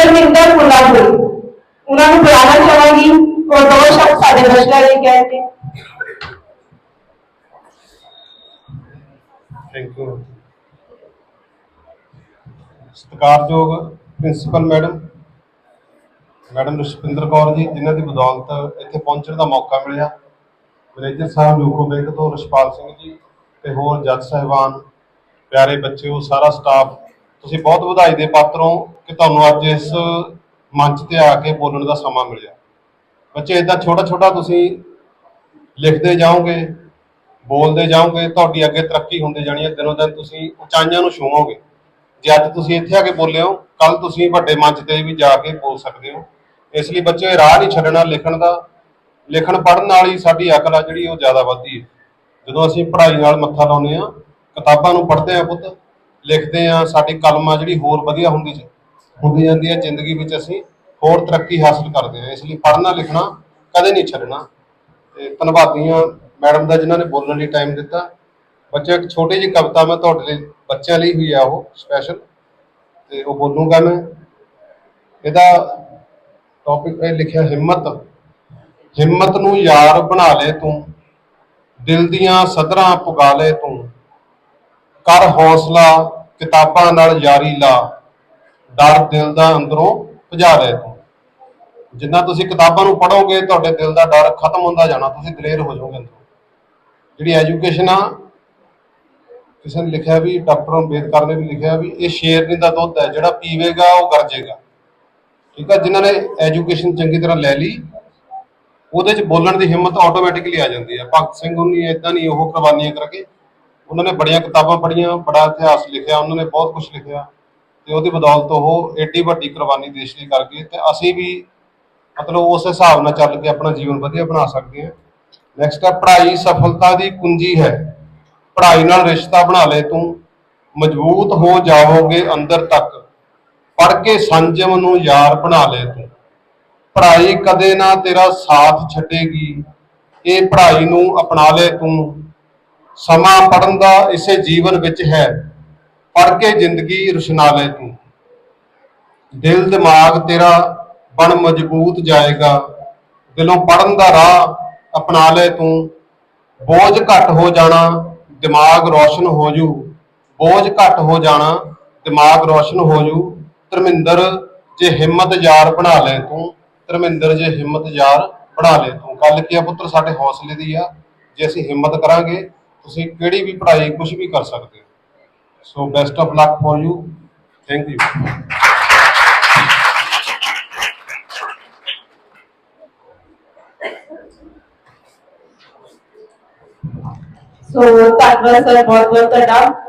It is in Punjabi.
ਧਰਮਿੰਦਰ ਮੁੱਲਾਪੁਰ ਉਹਨਾਂ ਨੂੰ ਬੁਲਾਉਣਾ ਚਾਹਾਂਗੀ ਉਹ ਦੋ ਸ਼ਬਦ ਸਾਡੇ ਦਰਸ਼ਕਾਂ ਲਈ ਕਹਿਣਗੇ। ਥੈਂਕ ਯੂ ਸਤਿਕਾਰਯੋਗ principal madam madam Rushpinder Kaur ji, ਜਿਨ੍ਹਾਂ ਦੀ ਬਦੌਲਤ ਇੱਥੇ ਪਹੁੰਚਣ ਦਾ ਮੌਕਾ ਮਿਲਿਆ। ਮੈਨੇਜਰ ਸਾਹਿਬ ਯੂਕੋ ਬੈਂਕ ਤੋਂ ਰਸ਼ਪਾਲ ਸਿੰਘ ਜੀ ਤੇ ਹੋਰ ਜੱਜ ਸਾਹਿਬਾਨ, ਪਿਆਰੇ ਬੱਚਿਓ, ਸਾਰਾ ਸਟਾਫ, ਤੁਸੀਂ ਬਹੁਤ ਵਧਾਈ ਦੇ ਪਾਤਰ ਹੋ। ਕਿ ਤੁਹਾਨੂੰ ਅੱਜ ਇਸ ਮੰਚ ਤੇ ਆ ਕੇ ਬੋਲਣ ਦਾ ਸਮਾਂ ਮਿਲਿਆ। ਬੱਚੇ ਇਦਾਂ ਛੋਟਾ ਛੋਟਾ ਤੁਸੀਂ ਲਿਖਦੇ ਜਾਓਗੇ, ਬੋਲਦੇ ਜਾਓਗੇ, ਤੁਹਾਡੀ ਅੱਗੇ ਤਰੱਕੀ ਹੁੰਦੀ ਜਾਣੀ ਹੈ, ਦਿਨੋਂ ਦਿਨ ਤੁਸੀਂ ਉਚਾਈਆਂ ਨੂੰ ਛੂਹੋਗੇ ਜੇ ਅੱਜ ਤੁਸੀਂ ਇੱਥੇ ਆ ਕੇ ਬੋਲੇ ਹੋ ਕੱਲ ਤੁਸੀਂ ਵੱਡੇ ਮੰਚ ਤੇ ਵੀ ਜਾ ਕੇ ਬੋਲ ਸਕਦੇ ਹੋ। ਇਸ ਲਈ ਬੱਚੇ, ਰਾਹ ਨਹੀਂ ਛੱਡਣਾ ਲਿਖਣ ਦਾ। ਲਿਖਣ ਪੜ੍ਹਨ ਨਾਲ ਹੀ ਸਾਡੀ ਅਕਲ ਆ ਜਿਹੜੀ, ਉਹ ਜ਼ਿਆਦਾ ਵੱਧਦੀ ਹੈ। ਜਦੋਂ ਅਸੀਂ ਪੜ੍ਹਾਈ ਨਾਲ ਮੱਥਾ ਲਾਉਂਦੇ ਆ ਕਿਤਾਬਾਂ ਨੂੰ ਪੜ੍ਹਦੇ ਆ ਪੁੱਤ, ਲਿਖਦੇ ਆ ਸਾਡੀ ਕਲਮ ਆ ਜਿਹੜੀ ਹੋਰ ਵਧੀਆ ਹੁੰਦੀ ਚ ਹੁੰਦੀ ਜਾਂਦੀ ਹੈ ਜ਼ਿੰਦਗੀ ਵਿੱਚ ਅਸੀਂ ਹੋਰ ਤਰੱਕੀ ਹਾਸਲ ਕਰਦੇ ਹਾਂ, ਇਸ ਲਈ ਪੜ੍ਹਨਾ, ਲਿਖਣਾ ਕਦੇ ਨਹੀਂ ਛੱਡਣਾ। ਤੇ ਧੰਨਵਾਦੀਆਂ ਮੈਡਮ ਦਾ ਜਿਨ੍ਹਾਂ ਨੇ ਬੋਲਣ ਲਈ ਟਾਈਮ ਦਿੱਤਾ। ਬੱਚੇ ਇੱਕ ਛੋਟੀ ਜਿਹੀ ਕਵਿਤਾ ਮੈਂ ਤੁਹਾਡੇ ਲਈ, ਬੱਚਿਆਂ ਲਈ ਹੋਈ ਆ ਉਹ ਸਪੈਸ਼ਲ ਤੇ ਉਹ ਬੋਲੂਗਾ ਮੈਂ। ਇਹਦਾ ਟੌਪਿਕ ਇਹ ਲਿਖਿਆ, ਹਿੰਮਤ। ਹਿੰਮਤ ਨੂੰ ਯਾਰ ਬਣਾ ਲੈ ਤੂੰ, ਦਿਲ ਦੀਆਂ ਸਦਰਾਂ ਪੁਗਾ ਲੈ ਤੂੰ। ਕਰ ਹੌਸਲਾ, ਕਿਤਾਬਾਂ ਨਾਲ ਯਾਰੀ ਲਾ। ਡਰ ਦਿਲ ਦਾ ਅੰਦਰੋਂ ਭਜਾ ਲੈ ਤੂੰ ਜਿੰਨਾ ਤੁਸੀਂ ਕਿਤਾਬਾਂ ਨੂੰ ਪੜ੍ਹੋਗੇ, ਤੁਹਾਡੇ ਦਿਲ ਦਾ ਡਰ ਖਤਮ ਹੁੰਦਾ ਜਾਣਾ, ਤੁਸੀਂ ਦਲੇਰ ਹੋ ਜਾਓਗੇ ਅੰਦਰੋਂ। ਜਿਹੜੀ ਐਜੂਕੇਸ਼ਨ ਆ, ਕਿਸੇ ਨੇ ਲਿਖਿਆ ਵੀ, ਡਾਕਟਰ ਅੰਬੇਦਕਰ ਨੇ ਵੀ ਲਿਖਿਆ ਵੀ, ਇਹ ਸ਼ੇਰਨੀ ਦਾ ਦੁੱਧ ਹੈ, ਜਿਹੜਾ ਪੀਵੇਗਾ, ਉਹ ਗਰਜੇਗਾ ਠੀਕ ਆ, ਜਿਨ੍ਹਾਂ ਨੇ ਐਜੂਕੇਸ਼ਨ ਚੰਗੀ ਤਰ੍ਹਾਂ ਲੈ ਲਈ, ਉਹਦੇ ਚ ਬੋਲਣ ਦੀ ਹਿੰਮਤ ਆਟੋਮੈਟਿਕਲੀ ਆ ਜਾਂਦੀ ਹੈ। ਭਗਤ ਸਿੰਘ ਹੁਣੀ ਇਦਾਂ ਨਹੀਂ, ਉਹ ਕੁਰਬਾਨੀਆਂ ਕਰਕੇ, ਉਹਨਾਂ ਨੇ ਬੜੀਆਂ ਕਿਤਾਬਾਂ ਪੜ੍ਹੀਆਂ, ਬੜਾ ਇਤਿਹਾਸ ਲਿਖਿਆ, ਉਹਨਾਂ ਨੇ ਬਹੁਤ ਕੁਝ ਲਿਖਿਆ। ਤੇ ਉਹਦੀ ਬਦੌਲਤ ਉਹ ਏਡੀ ਵੱਡੀ ਕੁਰਬਾਨੀ ਦੇਸ਼ ਲਈ ਕਰ ਤੇ ਅਸੀਂ ਵੀ ਮਤਲਬ ਉਸ ਹਿਸਾਬ ਨਾਲ ਚੱਲ ਕੇ ਆਪਣਾ ਜੀਵਨ ਵਧੀਆ ਬਣਾ ਸਕਦੇ ਹਾਂ। ਨੈਕਸਟ ਹੈ, ਪੜ੍ਹਾਈ ਸਫਲਤਾ ਦੀ ਕੁੰਜੀ ਹੈ। ਪੜ੍ਹਾਈ ਨਾਲ ਰਿਸ਼ਤਾ ਬਣਾ ਲੈ ਤੂੰ, ਮਜ਼ਬੂਤ ਹੋ ਜਾਵੋਗੇ ਅੰਦਰ ਤੱਕ। ਪੜ੍ਹ ਕੇ ਸੰਜਮ ਨੂੰ ਯਾਰ ਬਣਾ ਲੈ ਤੂੰ। ਪੜ੍ਹਾਈ ਕਦੇ ਨਾ ਤੇਰਾ ਸਾਥ ਛੱਡੇਗੀ। ਇਹ ਪੜ੍ਹਾਈ ਨੂੰ ਅਪਣਾ ਲੈ ਤੂੰ। ਸਮਾਂ ਪੜਨ ਦਾ ਇਸੇ ਜੀਵਨ ਵਿੱਚ ਹੈ। ਪੜ੍ਹ ਕੇ ਜ਼ਿੰਦਗੀ ਰੁਸ਼ਨਾ ਲੈ ਤੂੰ। ਦਿਲ ਦਿਮਾਗ ਤੇਰਾ ਬਣ ਮਜ਼ਬੂਤ ਜਾਏਗਾ। ਦਿਲੋਂ ਪੜਨ ਦਾ ਰਾਹ ਅਪਣਾ ਲੈ ਤੂੰ। ਬੋਝ ਘੱਟ ਹੋ ਜਾਣਾ, ਦਿਮਾਗ ਰੋਸ਼ਨ ਹੋ ਜੂ। ਬੋਝ ਘੱਟ ਹੋ ਜਾਣਾ, ਦਿਮਾਗ ਰੋਸ਼ਨ ਹੋ ਜੂ। ਧਰਮਿੰਦਰ ਜੇ ਹਿੰਮਤ ਯਾਰ ਬਣਾ ਲੈ ਤੂੰ। ਧਰਮਿੰਦਰ ਜੇ ਹਿੰਮਤ ਯਾਰ ਬਣਾ ਲੈ ਤੂੰ। ਗੱਲ ਕੀ ਆ ਪੁੱਤਰ, ਸਾਡੇ ਹੌਸਲੇ ਦੀ ਆ। ਜੇ ਅਸੀਂ ਹਿੰਮਤ ਕਰਾਂਗੇ, ਤੁਸੀਂ ਕਿਹੜੀ ਵੀ ਪੜ੍ਹਾਈ ਕੁਝ ਵੀ ਕਰ ਸਕਦੇ ਹੋ। So best of luck for you. Thank you. So that was a Bhagavatam.